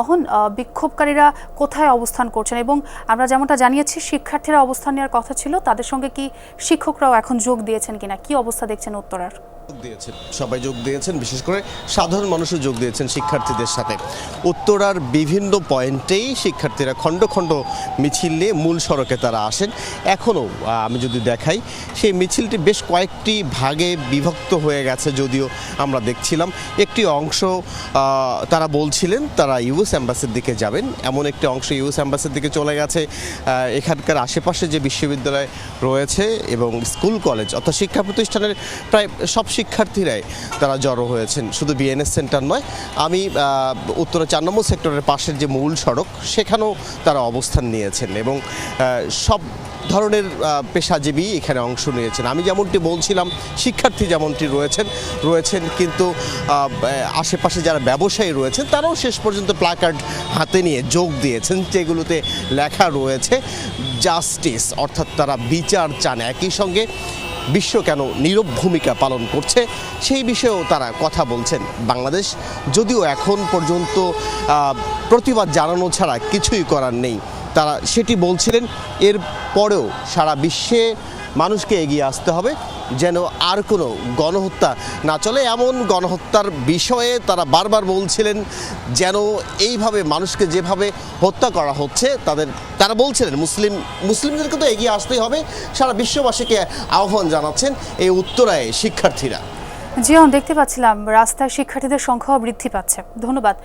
অহন বিক্ষোভকারীরা কোথায় অবস্থান করছেন? এবং আমরা যেমনটা জানিয়েছি, শিক্ষার্থীরা অবস্থান নেওয়ার কথা ছিল, তাদের সঙ্গে কি শিক্ষকরাও এখন যোগ দিয়েছেন কিনা? কি অবস্থা দেখছেন উত্তরার? দিয়েছেন। সবাই যোগ দিয়েছেন, বিশেষ করে সাধারণ মানুষও যোগ দিয়েছেন শিক্ষার্থীদের সাথে। উত্তরার বিভিন্ন পয়েন্টেই শিক্ষার্থীরা খণ্ড খণ্ড মিছিল নিয়ে মূল সড়কে তারা আসেন। এখনও আমি যদি দেখাই, সেই মিছিলটি বেশ কয়েকটি ভাগে বিভক্ত হয়ে গেছে যদিও আমরা দেখছিলাম। একটি অংশ তারা বলছিলেন তারা ইউএস অ্যাম্বাসির দিকে যাবেন। এমন একটি অংশ ইউএস অ্যাম্বাসির দিকে চলে গেছে। এখানকার আশেপাশে যে বিশ্ববিদ্যালয় রয়েছে এবং স্কুল কলেজ, অর্থাৎ শিক্ষা প্রতিষ্ঠানের প্রায় সব শিক্ষার্থীরাই তারা জড়ো হয়েছেন। শুধু বিএনএস সেন্টার নয়, আমি উত্তরা চার নম্বর সেক্টরের পাশের যে মূল সড়ক, সেখানেও তারা অবস্থান নিয়েছেন এবং সব ধরনের পেশাজীবী এখানে অংশ নিয়েছেন। আমি যেমনটি বলছিলাম, শিক্ষার্থী যেমনটি রয়েছেন রয়েছেন কিন্তু আশেপাশে যারা ব্যবসায়ী রয়েছেন, তারাও শেষ পর্যন্ত প্লাকার্ড হাতে নিয়ে যোগ দিয়েছেন, যেগুলোতে লেখা রয়েছে জাস্টিস অর্থাৎ তারা বিচার চান। একই সঙ্গে বিশ্ব কেন নীরব ভূমিকা পালন করছে সেই বিষয়েও তারা কথা বলছেন বাংলাদেশ। যদিও এখন পর্যন্ত প্রতিবাদ জানানো ছাড়া কিছুই করার নেই। তারা সেটি বলছিলেন, এর পরেও সারা বিশ্বে মানুষকে এগিয়ে আসতে হবে যেন আর কোনো গণহত্যা না চলে। এমন গণহত্যার বিষয়ে তারা বারবার বলছিলেন যেন এইভাবে মানুষকে যেভাবে হত্যা করা হচ্ছে, তাদের, তারা বলছিলেন মুসলিম, মুসলিমদেরকে তো এগিয়ে আসতেই হবে। সারা বিশ্ববাসীকে আহ্বান জানাচ্ছেন এই উত্তরায় শিক্ষার্থীরা। জিয়ন দেখতে পাচ্ছিলাম, রাস্তায় শিক্ষার্থীদের সংখ্যাও বৃদ্ধি পাচ্ছে। ধন্যবাদ।